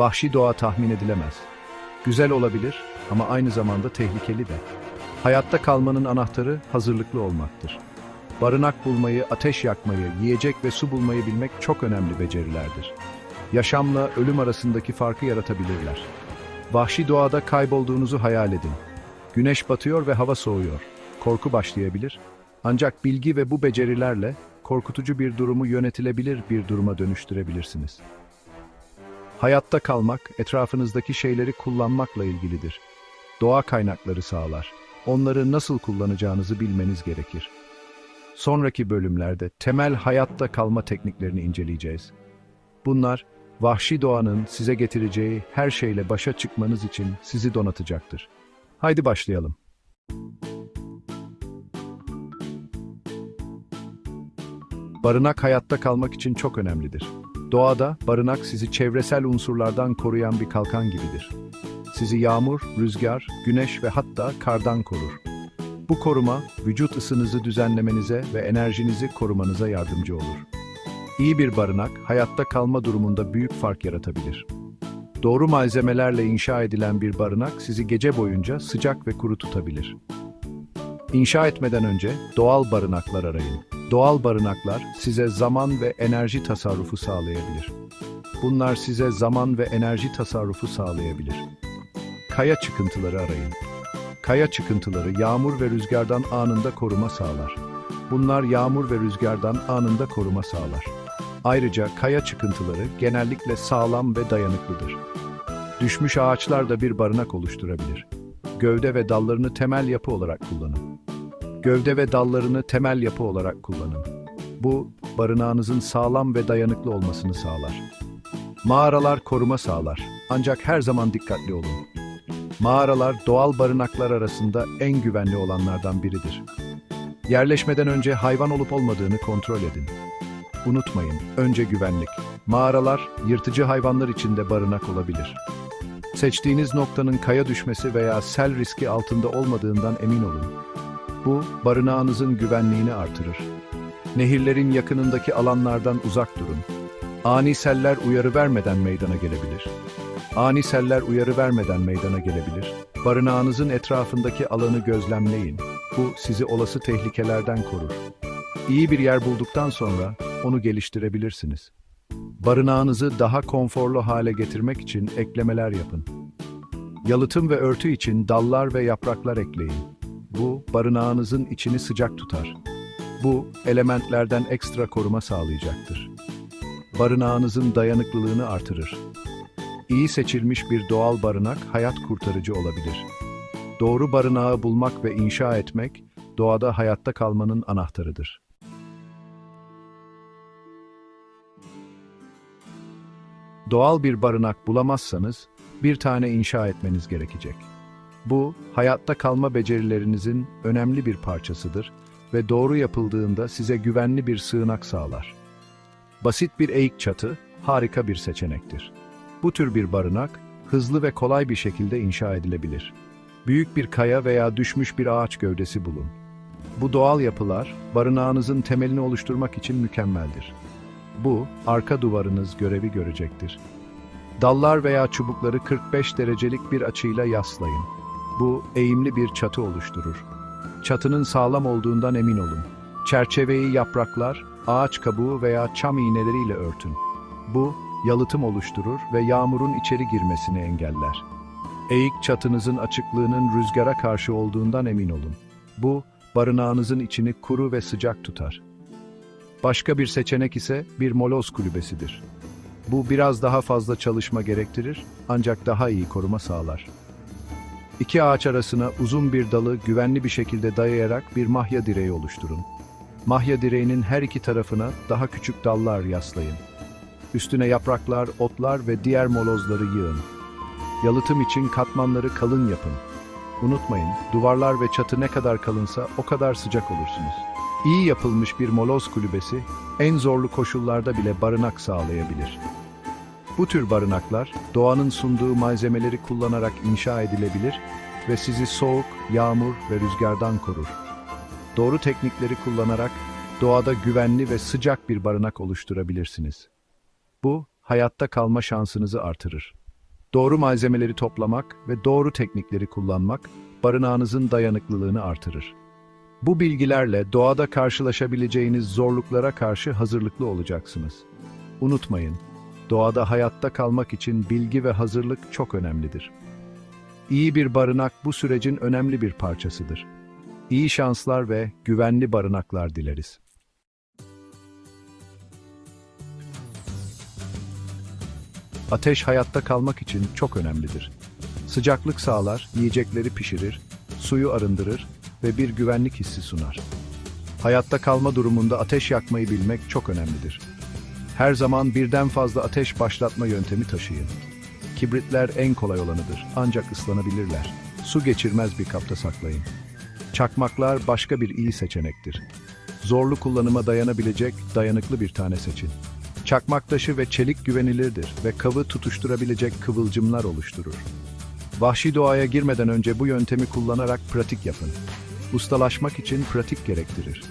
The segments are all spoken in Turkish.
Vahşi doğa tahmin edilemez. Güzel olabilir ama aynı zamanda tehlikeli de. Hayatta kalmanın anahtarı hazırlıklı olmaktır. Barınak bulmayı, ateş yakmayı, yiyecek ve su bulmayı bilmek çok önemli becerilerdir. Yaşamla ölüm arasındaki farkı yaratabilirler. Vahşi doğada kaybolduğunuzu hayal edin. Güneş batıyor ve hava soğuyor. Korku başlayabilir. Ancak bilgi ve bu becerilerle korkutucu bir durumu yönetilebilir bir duruma dönüştürebilirsiniz. Hayatta kalmak, etrafınızdaki şeyleri kullanmakla ilgilidir. Doğa kaynakları sağlar. Onları nasıl kullanacağınızı bilmeniz gerekir. Sonraki bölümlerde temel hayatta kalma tekniklerini inceleyeceğiz. Bunlar, vahşi doğanın size getireceği her şeyle başa çıkmanız için sizi donatacaktır. Haydi başlayalım. Barınak hayatta kalmak için çok önemlidir. Doğada barınak sizi çevresel unsurlardan koruyan bir kalkan gibidir. Sizi yağmur, rüzgar, güneş ve hatta kardan korur. Bu koruma vücut ısınızı düzenlemenize ve enerjinizi korumanıza yardımcı olur. İyi bir barınak hayatta kalma durumunda büyük fark yaratabilir. Doğru malzemelerle inşa edilen bir barınak sizi gece boyunca sıcak ve kuru tutabilir. İnşa etmeden önce doğal barınaklar arayın. Doğal barınaklar size zaman ve enerji tasarrufu sağlayabilir. Bunlar size zaman ve enerji tasarrufu sağlayabilir. Kaya çıkıntıları arayın. Kaya çıkıntıları yağmur ve rüzgardan anında koruma sağlar. Bunlar yağmur ve rüzgardan anında koruma sağlar. Ayrıca kaya çıkıntıları genellikle sağlam ve dayanıklıdır. Düşmüş ağaçlar da bir barınak oluşturabilir. Gövde ve dallarını temel yapı olarak kullanın. Gövde ve dallarını temel yapı olarak kullanın. Bu, barınağınızın sağlam ve dayanıklı olmasını sağlar. Mağaralar koruma sağlar. Ancak her zaman dikkatli olun. Mağaralar doğal barınaklar arasında en güvenli olanlardan biridir. Yerleşmeden önce hayvan olup olmadığını kontrol edin. Unutmayın, önce güvenlik. Mağaralar, yırtıcı hayvanlar için de barınak olabilir. Seçtiğiniz noktanın kaya düşmesi veya sel riski altında olmadığından emin olun. Bu, barınağınızın güvenliğini artırır. Nehirlerin yakınındaki alanlardan uzak durun. Ani seller uyarı vermeden meydana gelebilir. Ani seller uyarı vermeden meydana gelebilir. Barınağınızın etrafındaki alanı gözlemleyin. Bu sizi olası tehlikelerden korur. İyi bir yer bulduktan sonra onu geliştirebilirsiniz. Barınağınızı daha konforlu hale getirmek için eklemeler yapın. Yalıtım ve örtü için dallar ve yapraklar ekleyin. Bu, barınağınızın içini sıcak tutar. Bu, elementlerden ekstra koruma sağlayacaktır. Barınağınızın dayanıklılığını artırır. İyi seçilmiş bir doğal barınak hayat kurtarıcı olabilir. Doğru barınağı bulmak ve inşa etmek, doğada hayatta kalmanın anahtarıdır. Doğal bir barınak bulamazsanız, bir tane inşa etmeniz gerekecek. Bu, hayatta kalma becerilerinizin önemli bir parçasıdır ve doğru yapıldığında size güvenli bir sığınak sağlar. Basit bir eğik çatı, harika bir seçenektir. Bu tür bir barınak, hızlı ve kolay bir şekilde inşa edilebilir. Büyük bir kaya veya düşmüş bir ağaç gövdesi bulun. Bu doğal yapılar, barınağınızın temelini oluşturmak için mükemmeldir. Bu, arka duvarınız görevi görecektir. Dallar veya çubukları 45 derecelik bir açıyla yaslayın. Bu, eğimli bir çatı oluşturur. Çatının sağlam olduğundan emin olun. Çerçeveyi yapraklar, ağaç kabuğu veya çam iğneleriyle örtün. Bu, yalıtım oluşturur ve yağmurun içeri girmesini engeller. Eğik çatınızın açıklığının rüzgara karşı olduğundan emin olun. Bu, barınağınızın içini kuru ve sıcak tutar. Başka bir seçenek ise bir moloz kulübesidir. Bu biraz daha fazla çalışma gerektirir ancak daha iyi koruma sağlar. İki ağaç arasına uzun bir dalı güvenli bir şekilde dayayarak bir mahya direği oluşturun. Mahya direğinin her iki tarafına daha küçük dallar yaslayın. Üstüne yapraklar, otlar ve diğer molozları yığın. Yalıtım için katmanları kalın yapın. Unutmayın, duvarlar ve çatı ne kadar kalınsa o kadar sıcak olursunuz. İyi yapılmış bir moloz kulübesi en zorlu koşullarda bile barınak sağlayabilir. Bu tür barınaklar doğanın sunduğu malzemeleri kullanarak inşa edilebilir ve sizi soğuk, yağmur ve rüzgardan korur. Doğru teknikleri kullanarak doğada güvenli ve sıcak bir barınak oluşturabilirsiniz. Bu, hayatta kalma şansınızı artırır. Doğru malzemeleri toplamak ve doğru teknikleri kullanmak barınağınızın dayanıklılığını artırır. Bu bilgilerle doğada karşılaşabileceğiniz zorluklara karşı hazırlıklı olacaksınız. Unutmayın, doğada hayatta kalmak için bilgi ve hazırlık çok önemlidir. İyi bir barınak bu sürecin önemli bir parçasıdır. İyi şanslar ve güvenli barınaklar dileriz. Ateş hayatta kalmak için çok önemlidir. Sıcaklık sağlar, yiyecekleri pişirir, suyu arındırır ve bir güvenlik hissi sunar. Hayatta kalma durumunda ateş yakmayı bilmek çok önemlidir. Her zaman birden fazla ateş başlatma yöntemi taşıyın. Kibritler en kolay olanıdır ancak ıslanabilirler. Su geçirmez bir kapta saklayın. Çakmaklar başka bir iyi seçenektir. Zorlu kullanıma dayanabilecek dayanıklı bir tane seçin. Çakmak taşı ve çelik güvenilirdir ve kavı tutuşturabilecek kıvılcımlar oluşturur. Vahşi doğaya girmeden önce bu yöntemi kullanarak pratik yapın. Ustalaşmak için pratik gerektirir.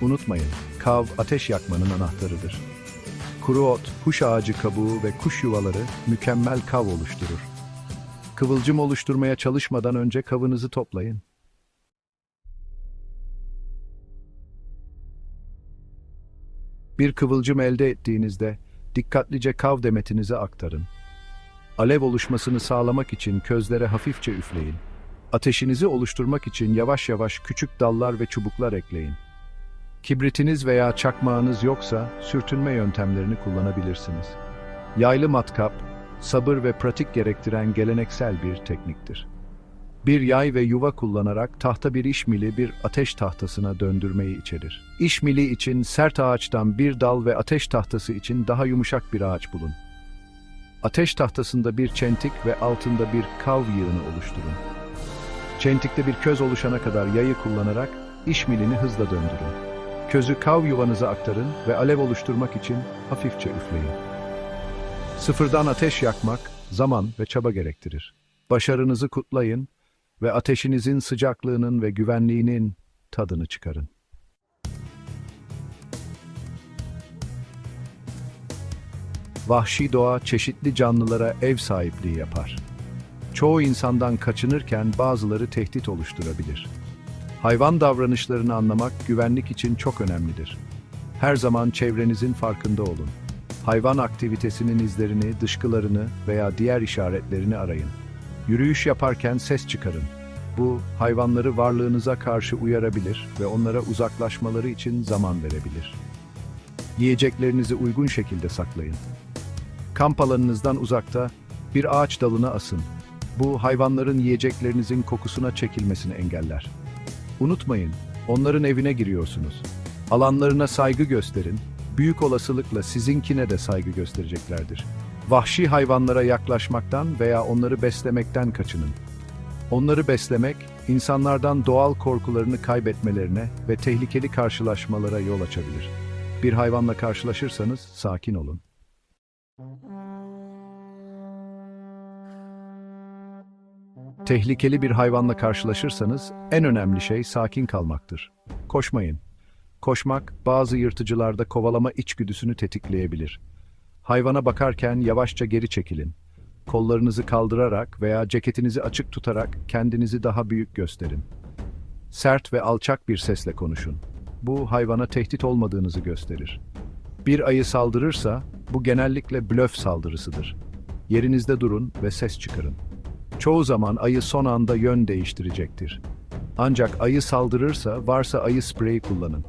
Unutmayın, kav ateş yakmanın anahtarıdır. Kuru ot, kuş ağacı kabuğu ve kuş yuvaları mükemmel kav oluşturur. Kıvılcım oluşturmaya çalışmadan önce kavınızı toplayın. Bir kıvılcım elde ettiğinizde dikkatlice kav demetinize aktarın. Alev oluşmasını sağlamak için közlere hafifçe üfleyin. Ateşinizi oluşturmak için yavaş yavaş küçük dallar ve çubuklar ekleyin. Kibritiniz veya çakmağınız yoksa sürtünme yöntemlerini kullanabilirsiniz. Yaylı matkap, sabır ve pratik gerektiren geleneksel bir tekniktir. Bir yay ve yuva kullanarak tahta bir işmili bir ateş tahtasına döndürmeyi içerir. İşmili için sert ağaçtan bir dal ve ateş tahtası için daha yumuşak bir ağaç bulun. Ateş tahtasında bir çentik ve altında bir kav yığını oluşturun. Çentikte bir köz oluşana kadar yayı kullanarak işmilini hızla döndürün. Közü kav yuvanıza aktarın ve alev oluşturmak için hafifçe üfleyin. Sıfırdan ateş yakmak zaman ve çaba gerektirir. Başarınızı kutlayın ve ateşinizin sıcaklığının ve güvenliğinin tadını çıkarın. Vahşi doğa çeşitli canlılara ev sahipliği yapar. Çoğu insandan kaçınırken bazıları tehdit oluşturabilir. Hayvan davranışlarını anlamak güvenlik için çok önemlidir. Her zaman çevrenizin farkında olun. Hayvan aktivitesinin izlerini, dışkılarını veya diğer işaretlerini arayın. Yürüyüş yaparken ses çıkarın. Bu, hayvanları varlığınıza karşı uyarabilir ve onlara uzaklaşmaları için zaman verebilir. Yiyeceklerinizi uygun şekilde saklayın. Kamp alanınızdan uzakta bir ağaç dalına asın. Bu, hayvanların yiyeceklerinizin kokusuna çekilmesini engeller. Unutmayın, onların evine giriyorsunuz. Alanlarına saygı gösterin, büyük olasılıkla sizinkine de saygı göstereceklerdir. Vahşi hayvanlara yaklaşmaktan veya onları beslemekten kaçının. Onları beslemek, insanlardan doğal korkularını kaybetmelerine ve tehlikeli karşılaşmalara yol açabilir. Bir hayvanla karşılaşırsanız sakin olun. Tehlikeli bir hayvanla karşılaşırsanız en önemli şey sakin kalmaktır. Koşmayın. Koşmak bazı yırtıcılarda kovalama içgüdüsünü tetikleyebilir. Hayvana bakarken yavaşça geri çekilin. Kollarınızı kaldırarak veya ceketinizi açık tutarak kendinizi daha büyük gösterin. Sert ve alçak bir sesle konuşun. Bu hayvana tehdit olmadığınızı gösterir. Bir ayı saldırırsa bu genellikle blöf saldırısıdır. Yerinizde durun ve ses çıkarın. Çoğu zaman ayı son anda yön değiştirecektir. Ancak ayı saldırırsa varsa ayı spreyi kullanın.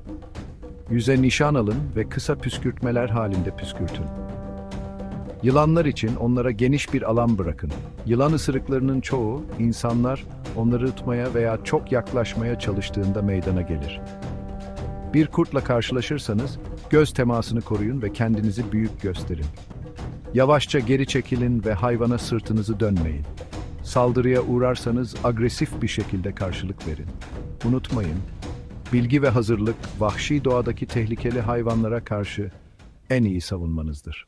Yüze nişan alın ve kısa püskürtmeler halinde püskürtün. Yılanlar için onlara geniş bir alan bırakın. Yılan ısırıklarının çoğu insanlar onları tutmaya veya çok yaklaşmaya çalıştığında meydana gelir. Bir kurtla karşılaşırsanız göz temasını koruyun ve kendinizi büyük gösterin. Yavaşça geri çekilin ve hayvana sırtınızı dönmeyin. Saldırıya uğrarsanız agresif bir şekilde karşılık verin. Unutmayın, bilgi ve hazırlık vahşi doğadaki tehlikeli hayvanlara karşı en iyi savunmanızdır.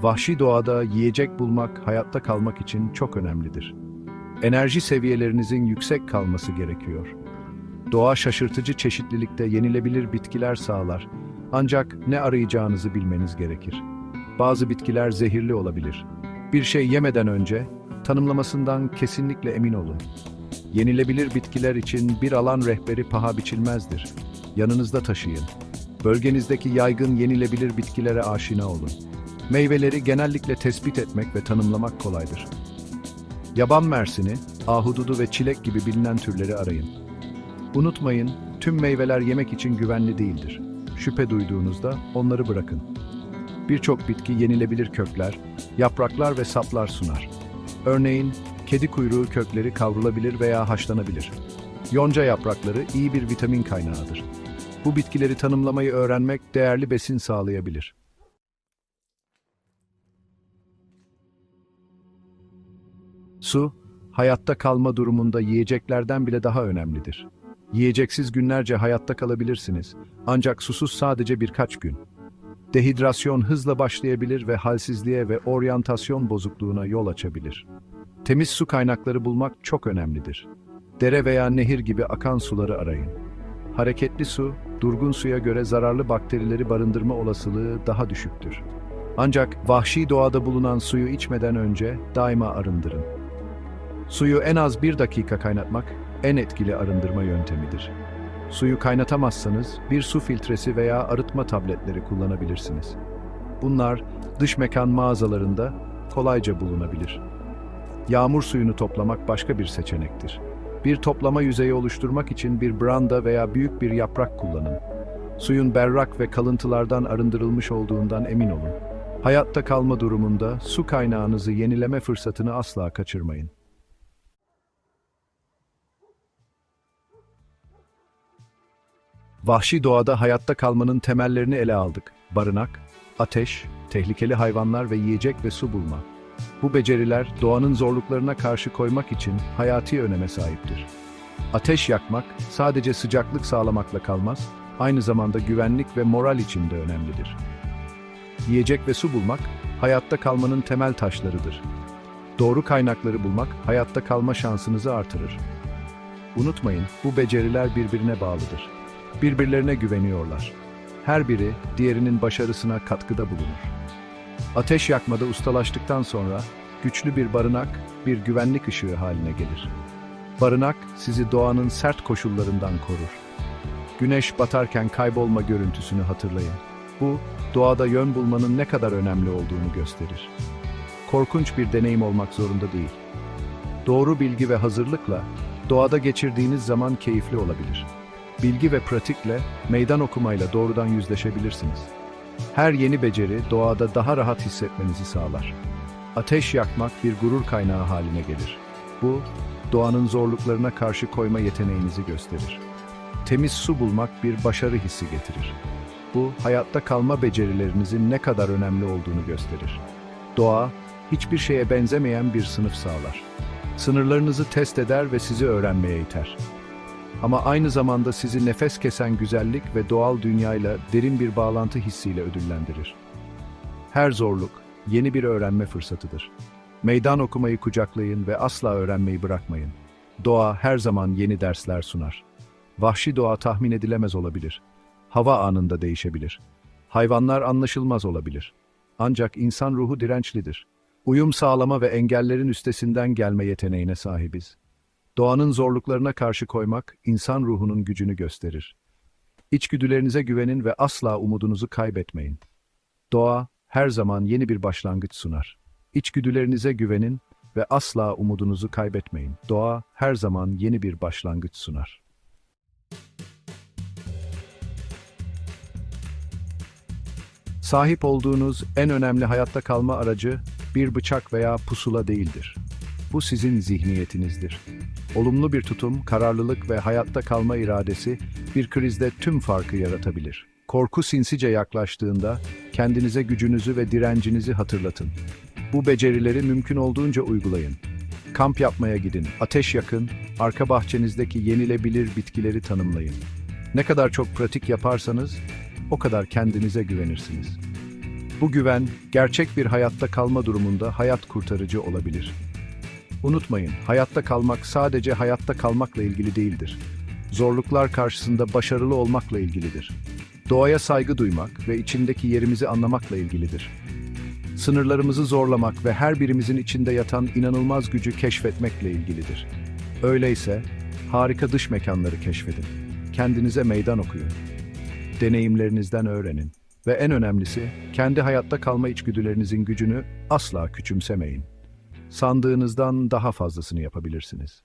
Vahşi doğada yiyecek bulmak hayatta kalmak için çok önemlidir. Enerji seviyelerinizin yüksek kalması gerekiyor. Doğa şaşırtıcı çeşitlilikte yenilebilir bitkiler sağlar Ancak ne arayacağınızı bilmeniz gerekir. Bazı bitkiler zehirli olabilir. Bir şey yemeden önce tanımlamasından kesinlikle emin olun. Yenilebilir bitkiler için bir alan rehberi paha biçilmezdir. Yanınızda taşıyın. Bölgenizdeki yaygın yenilebilir bitkilere aşina olun. Meyveleri genellikle tespit etmek ve tanımlamak kolaydır. Yaban mersini, ahududu ve çilek gibi bilinen türleri arayın. Unutmayın, tüm meyveler yemek için güvenli değildir. Şüphe duyduğunuzda onları bırakın. Birçok bitki yenilebilir kökler, yapraklar ve saplar sunar. Örneğin, kedi kuyruğu kökleri kavrulabilir veya haşlanabilir. Yonca yaprakları iyi bir vitamin kaynağıdır. Bu bitkileri tanımlamayı öğrenmek değerli besin sağlayabilir. Su, hayatta kalma durumunda yiyeceklerden bile daha önemlidir. Yiyeceksiz günlerce hayatta kalabilirsiniz. Ancak susuz sadece birkaç gün. Dehidrasyon hızla başlayabilir ve halsizliğe ve oryantasyon bozukluğuna yol açabilir. Temiz su kaynakları bulmak çok önemlidir. Dere veya nehir gibi akan suları arayın. Hareketli su, durgun suya göre zararlı bakterileri barındırma olasılığı daha düşüktür. Ancak vahşi doğada bulunan suyu içmeden önce daima arındırın. Suyu en az bir dakika kaynatmak en etkili arındırma yöntemidir. Suyu kaynatamazsanız bir su filtresi veya arıtma tabletleri kullanabilirsiniz. Bunlar dış mekan mağazalarında kolayca bulunabilir. Yağmur suyunu toplamak başka bir seçenektir. Bir toplama yüzeyi oluşturmak için bir branda veya büyük bir yaprak kullanın. Suyun berrak ve kalıntılardan arındırılmış olduğundan emin olun. Hayatta kalma durumunda su kaynağınızı yenileme fırsatını asla kaçırmayın. Vahşi doğada hayatta kalmanın temellerini ele aldık. Barınak, ateş, tehlikeli hayvanlar ve yiyecek ve su bulma. Bu beceriler doğanın zorluklarına karşı koymak için hayati öneme sahiptir. Ateş yakmak sadece sıcaklık sağlamakla kalmaz, aynı zamanda güvenlik ve moral için de önemlidir. Yiyecek ve su bulmak hayatta kalmanın temel taşlarıdır. Doğru kaynakları bulmak hayatta kalma şansınızı artırır. Unutmayın, bu beceriler birbirine bağlıdır. Birbirlerine güveniyorlar. Her biri diğerinin başarısına katkıda bulunur. Ateş yakmada ustalaştıktan sonra güçlü bir barınak bir güvenlik ışığı haline gelir. Barınak sizi doğanın sert koşullarından korur. Güneş batarken kaybolma görüntüsünü hatırlayın. Bu doğada yön bulmanın ne kadar önemli olduğunu gösterir. Korkunç bir deneyim olmak zorunda değil. Doğru bilgi ve hazırlıkla doğada geçirdiğiniz zaman keyifli olabilir. Bilgi ve pratikle, meydan okumayla doğrudan yüzleşebilirsiniz. Her yeni beceri doğada daha rahat hissetmenizi sağlar. Ateş yakmak bir gurur kaynağı haline gelir. Bu, doğanın zorluklarına karşı koyma yeteneğinizi gösterir. Temiz su bulmak bir başarı hissi getirir. Bu, hayatta kalma becerilerinizin ne kadar önemli olduğunu gösterir. Doğa, hiçbir şeye benzemeyen bir sınıf sağlar. Sınırlarınızı test eder ve sizi öğrenmeye iter. Ama aynı zamanda sizi nefes kesen güzellik ve doğal dünyayla derin bir bağlantı hissiyle ödüllendirir. Her zorluk yeni bir öğrenme fırsatıdır. Meydan okumayı kucaklayın ve asla öğrenmeyi bırakmayın. Doğa her zaman yeni dersler sunar. Vahşi doğa tahmin edilemez olabilir. Hava anında değişebilir. Hayvanlar anlaşılmaz olabilir. Ancak insan ruhu dirençlidir. Uyum sağlama ve engellerin üstesinden gelme yeteneğine sahibiz. Doğanın zorluklarına karşı koymak, insan ruhunun gücünü gösterir. İçgüdülerinize güvenin ve asla umudunuzu kaybetmeyin. Doğa, her zaman yeni bir başlangıç sunar. İçgüdülerinize güvenin ve asla umudunuzu kaybetmeyin. Doğa, her zaman yeni bir başlangıç sunar. Sahip olduğunuz en önemli hayatta kalma aracı bir bıçak veya pusula değildir. Bu sizin zihniyetinizdir. Olumlu bir tutum, kararlılık ve hayatta kalma iradesi bir krizde tüm farkı yaratabilir. Korku sinsice yaklaştığında kendinize gücünüzü ve direncinizi hatırlatın. Bu becerileri mümkün olduğunca uygulayın. Kamp yapmaya gidin, ateş yakın, arka bahçenizdeki yenilebilir bitkileri tanımlayın. Ne kadar çok pratik yaparsanız o kadar kendinize güvenirsiniz. Bu güven gerçek bir hayatta kalma durumunda hayat kurtarıcı olabilir. Unutmayın, hayatta kalmak sadece hayatta kalmakla ilgili değildir. Zorluklar karşısında başarılı olmakla ilgilidir. doğaya saygı duymak ve içindeki yerimizi anlamakla ilgilidir. Sınırlarımızı zorlamak ve her birimizin içinde yatan inanılmaz gücü keşfetmekle ilgilidir. Öyleyse harika dış mekanları keşfedin. Kendinize meydan okuyun. Deneyimlerinizden öğrenin. Ve en önemlisi, kendi hayatta kalma içgüdülerinizin gücünü asla küçümsemeyin. Sandığınızdan daha fazlasını yapabilirsiniz.